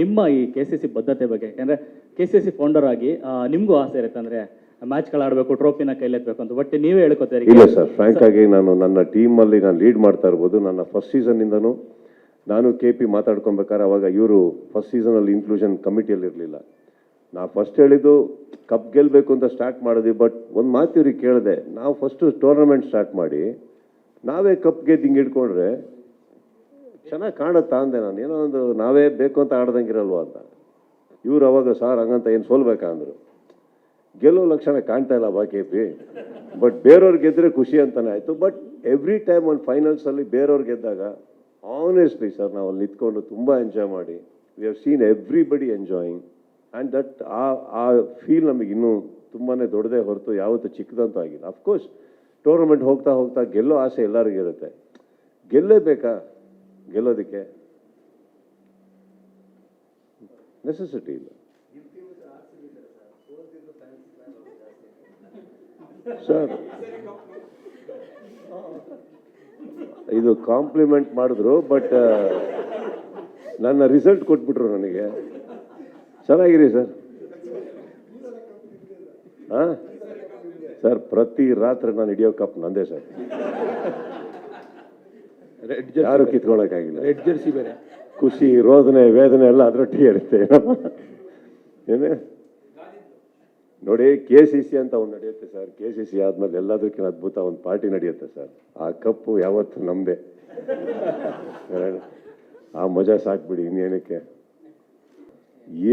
ನಿಮ್ಮ ಈ K C C ಬದ್ಧತೆ ಬಗ್ಗೆ ಯಾಕಂದರೆ ಕೆ ಸಿ ಸಿ ಫೌಂಡರ್ ಆಗಿ ನಿಮಗೂ ಆಸೆ ಇರುತ್ತೆ ಅಂದ್ರೆ ಮ್ಯಾಚ್ಗಳು ಆಡಬೇಕು ಟ್ರೋಫಿನ ಕೈಲೆತ್ತಬೇಕು ಅಂತ. ಬಟ್ ನೀವೇ ಹೇಳ್ಕೊತೀರಿ ಇಲ್ಲ ಸರ್ ಫ್ರಾಂಕ್ ಆಗಿ ನಾನು ನನ್ನ ಟೀಮಲ್ಲಿ ನಾನು ಲೀಡ್ ಮಾಡ್ತಾ ಇರ್ಬೋದು. ನನ್ನ ಫಸ್ಟ್ ಸೀಸನ್ನಿಂದನೂ ನಾನು ಕೆ ಪಿ ಮಾತಾಡ್ಕೊಬೇಕಾದ್ರೆ ಅವಾಗ ಇವರು ಫಸ್ಟ್ ಸೀಸನಲ್ಲಿ ಇನ್ಕ್ಲೂಷನ್ ಕಮಿಟಿಯಲ್ಲಿ ಇರಲಿಲ್ಲ. ನಾ ಫಸ್ಟ್ ಹೇಳಿದ್ದು ಕಪ್ ಗೆಲ್ಲಬೇಕು ಅಂತ ಸ್ಟಾರ್ಟ್ ಮಾಡಿದ್ವಿ ಬಟ್ ಒಂದು ಮಾತು ಇವ್ರಿಗೆ ಕೇಳಿದೆ ನಾವು ಫಸ್ಟು ಟೂರ್ನಮೆಂಟ್ ಸ್ಟಾರ್ಟ್ ಮಾಡಿ ನಾವೇ ಕಪ್ ಗೆದ್ದು ಹಿಂಗೆ ಇಟ್ಕೊಂಡ್ರೆ ಚೆನ್ನಾಗಿ ಕಾಣುತ್ತಾ ಅಂದೆ ನಾನು. ಏನೋ ಒಂದು ನಾವೇ ಬೇಕು ಅಂತ ಆಡ್ದಂಗಿರಲ್ವ ಅಂತ. ಇವ್ರು ಅವಾಗ, ಸಾರ್, ಹಂಗಂತ ಏನು ಸೋಲ್ಬೇಕಾ? ಅಂದರು. ಗೆಲ್ಲೋ ಲಕ್ಷಣ ಕಾಣ್ತಾ ಇಲ್ಲ ಬಾಕಿ ಪಿ ಬಟ್ ಬೇರೆಯವ್ರು ಗೆದ್ದರೆ ಖುಷಿ ಅಂತಲೇ ಆಯಿತು. ಬಟ್ ಎವ್ರಿ ಟೈಮ್ ಒಂದು ಫೈನಲ್ಸಲ್ಲಿ ಬೇರೆಯವ್ರು ಗೆದ್ದಾಗ, ಆನೆಸ್ಟ್ಲಿ ಸರ್, ನಾವು ಅಲ್ಲಿ ನಿಂತ್ಕೊಂಡು ತುಂಬ ಎಂಜಾಯ್ ಮಾಡಿ. We have seen everybody enjoying. And that ಆ ಆ ಫೀಲ್ ನಮಗೆ ಇನ್ನೂ ತುಂಬಾ ದೊಡ್ಡದೇ ಹೊರತು ಯಾವತ್ತೂ ಚಿಕ್ಕದಂತೂ ಆಗಿಲ್ಲ. ಅಫ್ಕೋರ್ಸ್ ಟೂರ್ನಮೆಂಟ್ ಹೋಗ್ತಾ ಹೋಗ್ತಾ ಗೆಲ್ಲೋ ಆಸೆ ಎಲ್ಲರಿಗೂ ಇರುತ್ತೆ ಗೆಲ್ಲೇಬೇಕಾ? ಗೆಲ್ಲೋದಕ್ಕೆ ನೆಸೆಸಿಟಿ ಇಲ್ಲ. ಸರ್ ಇದು ಕಾಂಪ್ಲಿಮೆಂಟ್ ಮಾಡಿದ್ರು ಬಟ್ ನನ್ನ ರಿಸಲ್ಟ್ ಕೊಟ್ಬಿಟ್ರು ನನಗೆ. ಚೆನ್ನಾಗಿರಿ ಸರ್ ಹಾಂ? ಸರ್ ಪ್ರತಿ ರಾತ್ರಿ ನಾನು ಹಿಡಿಯೋ ಕಪ್ ನಂದೇ ಸರ್ ರೆಡ್ ಯಾರು ಕಿತ್ಕೊಳ್ಳೋಕ್ಕಾಗಿಲ್ಲ. ರೆಡ್ ಜರ್ಸಿ ಬೇರೆ. ಖುಷಿ ರೋದನೆ ವೇದನೆ ಎಲ್ಲ ಅದರೊಟ್ಟಿಗೆ ಇರುತ್ತೆ. ಏನೇ? ನೋಡಿ ಕೆ ಸಿ ಸಿ ಅಂತ ಒಂದು ನಡೆಯುತ್ತೆ ಸರ್. ಕೆ ಸಿ ಸಿ ಆದಮೇಲೆ ಎಲ್ಲದಕ್ಕಿಂತ ಅದ್ಭುತ ಒಂದು ಪಾರ್ಟಿ ನಡೆಯುತ್ತೆ ಸರ್. ಆ ಕಪ್ಪು ಯಾವತ್ತು ನಮ್ಮದೇ ಆ ಮಜಾ ಸಾಕ್ಬಿಡಿ ಇನ್ನೇನಕ್ಕೆ.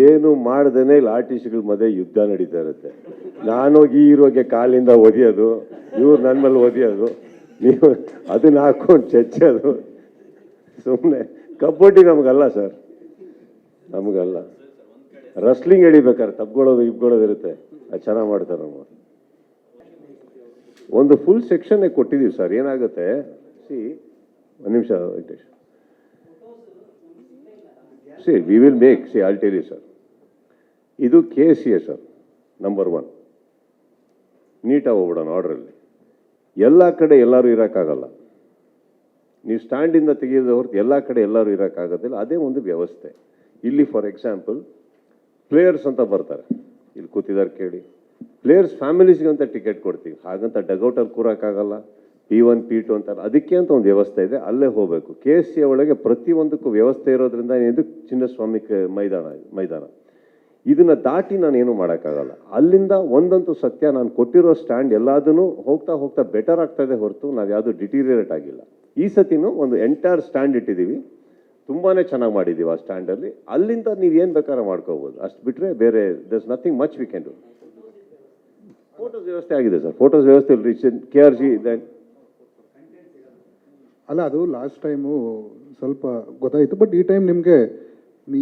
ಏನು ಮಾಡ್ದೇನೆ ಇಲ್ಲಿ. ಆರ್ಟಿಸ್ಟ್ಗಳ ಮಧ್ಯೆ ಯುದ್ಧ ನಡೀತಾ ಇರುತ್ತೆ. ನಾನೋಗಿ ಇರೋಗೆ ಕಾಲಿಂದ ಒದಿಯೋದು ಇವ್ರು ನನ್ನ ಮೇಲೆ ಒದಿಯೋದು. ನೀವು ಅದನ್ನ ಹಾಕೊಂಡು ಚಚ್ಚೋದು. ಸುಮ್ಮನೆ ಕಬಡ್ಡಿ ನಮಗಲ್ಲ ಸರ್. ನಮಗಲ್ಲ. ರಸ್ಲಿಂಗ್ ಎಳಿಬೇಕಾದ್ರೆ ತಪ್ಕೊಳ್ಳೋದು ಇಬ್ಕೊಳ್ಳೋದು ಇರುತ್ತೆ. ಅದು ಚೆನ್ನಾಗಿ ಮಾಡ್ತಾರೆ ನಮ್ಮ ಒಂದು ಫುಲ್ ಸೆಕ್ಷನ್ನೇ ಕೊಟ್ಟಿದ್ದೀವಿ ಸರ್. ಏನಾಗುತ್ತೆ? ಸಿ ಒಂದು ನಿಮಿಷ, Venkatesh. See we will make see all tell sir ಇದು K C A sir number one ನೀಟಾಗಿ ಹೋಗ್ಬಿಡೋಣ ಆರ್ಡ್ರಲ್ಲಿ ಎಲ್ಲ ಕಡೆ ಎಲ್ಲರೂ ಇರೋಕ್ಕಾಗಲ್ಲ. ನೀವು ಸ್ಟ್ಯಾಂಡಿಂದ ತೆಗೆಯೋದು ಹೊರತು ಎಲ್ಲ ಕಡೆ ಎಲ್ಲರೂ ಇರೋಕ್ಕಾಗೋದಿಲ್ಲ. ಅದೇ ಒಂದು ವ್ಯವಸ್ಥೆ. ಇಲ್ಲಿ ಫಾರ್ ಎಕ್ಸಾಂಪಲ್ ಪ್ಲೇಯರ್ಸ್ ಅಂತ ಬರ್ತಾರೆ. ಇಲ್ಲಿ ಕೂತಿದ್ದಾರೆ ಕೇಳಿ. ಪ್ಲೇಯರ್ಸ್ ಫ್ಯಾಮಿಲೀಸ್ಗೆ ಅಂತ ಟಿಕೆಟ್ ಕೊಡ್ತೀವಿ. ಹಾಗಂತ ಡಗೌಟಲ್ಲಿ ಕೂರೋಕ್ಕಾಗಲ್ಲ. ಪಿ ಒನ್ ಪಿ ಟು ಅಂತಾರೆ ಅದಕ್ಕೆ ಅಂತ ಒಂದು ವ್ಯವಸ್ಥೆ ಇದೆ. ಅಲ್ಲೇ ಹೋಗಬೇಕು. ಕೆ ಎಸ್ ಸಿ ಒಳಗೆ ಪ್ರತಿಯೊಂದಕ್ಕೂ ವ್ಯವಸ್ಥೆ ಇರೋದ್ರಿಂದ ಇದು ಚಿನ್ನಸ್ವಾಮಿ ಮೈದಾನ ಮೈದಾನ. ಇದನ್ನ ದಾಟಿ ನಾನು ಏನು ಮಾಡೋಕ್ಕಾಗಲ್ಲ. ಅಲ್ಲಿಂದ ಒಂದಂತೂ ಸತ್ಯ ನಾನು ಕೊಟ್ಟಿರೋ ಸ್ಟ್ಯಾಂಡ್ ಎಲ್ಲದನ್ನು ಹೋಗ್ತಾ ಹೋಗ್ತಾ ಬೆಟರ್ ಆಗ್ತಾ ಇದೆ ಹೊರತು ನಾವು ಯಾವುದು ಡಿಟೀರಿಯರೇಟ್ ಆಗಿಲ್ಲ. ಈ ಸತಿನೂ ಒಂದು ಎಂಟೈರ್ ಸ್ಟ್ಯಾಂಡ್ ಇಟ್ಟಿದ್ದೀವಿ ತುಂಬಾ ಚೆನ್ನಾಗಿ ಮಾಡಿದ್ದೀವಿ ಆ ಸ್ಟ್ಯಾಂಡಲ್ಲಿ ಅಲ್ಲಿಂದ ನೀವು ಏನು ಬೇಕಾದ್ರೆ ಮಾಡ್ಕೋಬೋದು. ಅಷ್ಟು ಬಿಟ್ಟರೆ ಬೇರೆ this nothing much we can do photos ವ್ಯವಸ್ಥೆ ಆಗಿದೆ ಸರ್. ಫೋಟೋಸ್ ವ್ಯವಸ್ಥೆ reach K R G then ಅಲ್ಲ, ಅದು ಲಾಸ್ಟ್ ಟೈಮು ಸ್ವಲ್ಪ ಗೊತ್ತಾಯಿತು. ಬಟ್ ಈ ಟೈಮ್ ನಿಮಗೆ ನೀ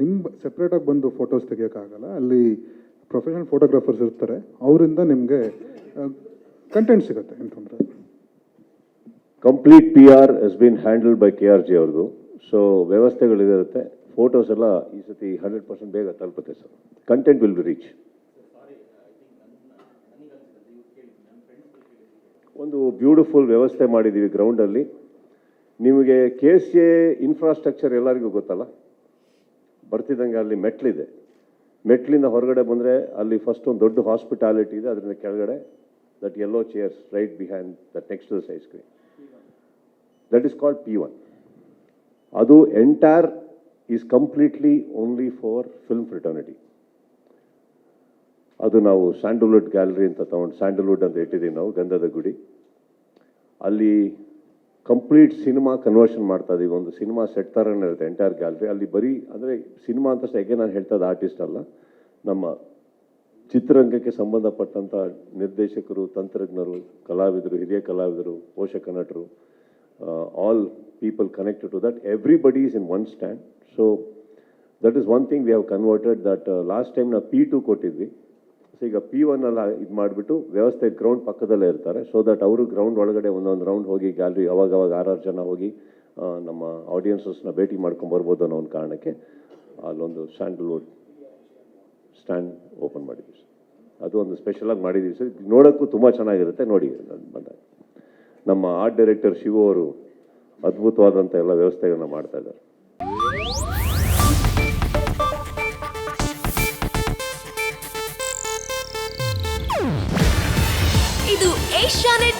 ನಿಮ್ಮ ಸೆಪ್ರೇಟಾಗಿ ಬಂದು ಫೋಟೋಸ್ ತೆಗಿಯೋಕ್ಕಾಗಲ್ಲ. ಅಲ್ಲಿ ಪ್ರೊಫೆಷನಲ್ ಫೋಟೋಗ್ರಾಫರ್ಸ್ ಇರ್ತಾರೆ. ಅವರಿಂದ ನಿಮಗೆ ಕಂಟೆಂಟ್ ಸಿಗುತ್ತೆ ಅಂತಂದರೆ complete P R S been handled by K R G ಅವ್ರದ್ದು. ಸೊ ವ್ಯವಸ್ಥೆಗಳಿರುತ್ತೆ. ಫೋಟೋಸ್ ಎಲ್ಲ ಈ ಸತಿ ಹಂಡ್ರೆಡ್ ಪರ್ಸೆಂಟ್ ಬೇಗ ತಲುಪುತ್ತೆ sir content will be reach ಒಂದು ಬ್ಯೂಟಿಫುಲ್ ವ್ಯವಸ್ಥೆ ಮಾಡಿದ್ದೀವಿ ಗ್ರೌಂಡಲ್ಲಿ ನಿಮಗೆ ಕೆ ಸಿ ಎ ಇನ್ಫ್ರಾಸ್ಟ್ರಕ್ಚರ್ ಎಲ್ಲರಿಗೂ ಗೊತ್ತಲ್ಲ? ಬರ್ತಿದ್ದಂಗೆ ಅಲ್ಲಿ ಮೆಟ್ಲಿದೆ. ಮೆಟ್ಲಿಂದ ಹೊರಗಡೆ ಬಂದರೆ ಅಲ್ಲಿ ಫಸ್ಟ್ ಒಂದು ದೊಡ್ಡ ಹಾಸ್ಪಿಟಾಲಿಟಿ ಇದೆ, ಅದರಿಂದ ಕೆಳಗಡೆ that yellow chairs right behind the next the sight screen that is called P one ಅದು entire is completely only for film fraternity ಅದು ನಾವು ಸ್ಯಾಂಡಲ್ವುಡ್ ಗ್ಯಾಲರಿ ಅಂತ ತಗೊಂಡು ಸ್ಯಾಂಡಲ್ವುಡ್ ಅಂತ ಇಟ್ಟಿದ್ದೀವಿ ನಾವು, ಗಂಧದ ಗುಡಿ. ಅಲ್ಲಿ ಕಂಪ್ಲೀಟ್ ಸಿನಿಮಾ ಕನ್ವರ್ಷನ್ ಮಾಡ್ತಾ ಇದೀವಿ. ಒಂದು ಸಿನಿಮಾ ಸೆಟ್ ಥರನೇ ಇರುತ್ತೆ ಎಂಟೈರ್ ಗ್ಯಾಲರಿ ಅಲ್ಲಿ ಬರೀ, ಅಂದರೆ ಸಿನಿಮಾ ಅಂತ ಹೇಗೆ ನಾನು ಹೇಳ್ತಾ ಇದ್ದ ಆರ್ಟಿಸ್ಟ್ ಅಲ್ಲ. ನಮ್ಮ ಚಿತ್ರರಂಗಕ್ಕೆ ಸಂಬಂಧಪಟ್ಟಂಥ ನಿರ್ದೇಶಕರು, ತಂತ್ರಜ್ಞರು, ಕಲಾವಿದರು, ಹಿರಿಯ ಕಲಾವಿದರು, ಪೋಷಕ ನಟರು all people connected to that everybody is in one stand so that is one thing we have converted that last time ನಾವು ಪಿ ಟು ಕೊಟ್ಟಿದ್ವಿ. ಈಗ ಪಿ ಒನ್ ಎಲ್ಲ ಇದು ಮಾಡಿಬಿಟ್ಟು ವ್ಯವಸ್ಥೆ ಗ್ರೌಂಡ್ ಪಕ್ಕದಲ್ಲೇ ಇರ್ತಾರೆ. ಸೊ ದಟ್ ಅವರು ಗ್ರೌಂಡ್ ಒಳಗಡೆ ಒಂದೊಂದು ರೌಂಡ್ ಹೋಗಿ ಗ್ಯಾಲರಿ ಅವಾಗ ಆರಾರು ಜನ ಹೋಗಿ ನಮ್ಮ ಆಡಿಯನ್ಸಸ್ನ ಭೇಟಿ ಮಾಡ್ಕೊಂಡು ಬರ್ಬೋದು ಅನ್ನೋ ಒಂದು ಕಾರಣಕ್ಕೆ ಅಲ್ಲೊಂದು ಸ್ಯಾಂಡಲ್ವುಡ್ ಸ್ಟ್ಯಾಂಡ್ ಓಪನ್ ಮಾಡಿದ್ವಿ ಸರ್. ಅದು ಒಂದು ಸ್ಪೆಷಲಾಗಿ ಮಾಡಿದ್ದೀವಿ ಸರ್. ನೋಡೋಕ್ಕೂ ತುಂಬ ಚೆನ್ನಾಗಿರುತ್ತೆ. ನೋಡಿ ಬಂದಾಗ ನಮ್ಮ ಆರ್ಟ್ ಡೈರೆಕ್ಟರ್ ಶಿವು ಅವರು ಅದ್ಭುತವಾದಂಥ ಎಲ್ಲ ವ್ಯವಸ್ಥೆಗಳನ್ನ ಮಾಡ್ತಾ ಇದ್ದಾರೆ.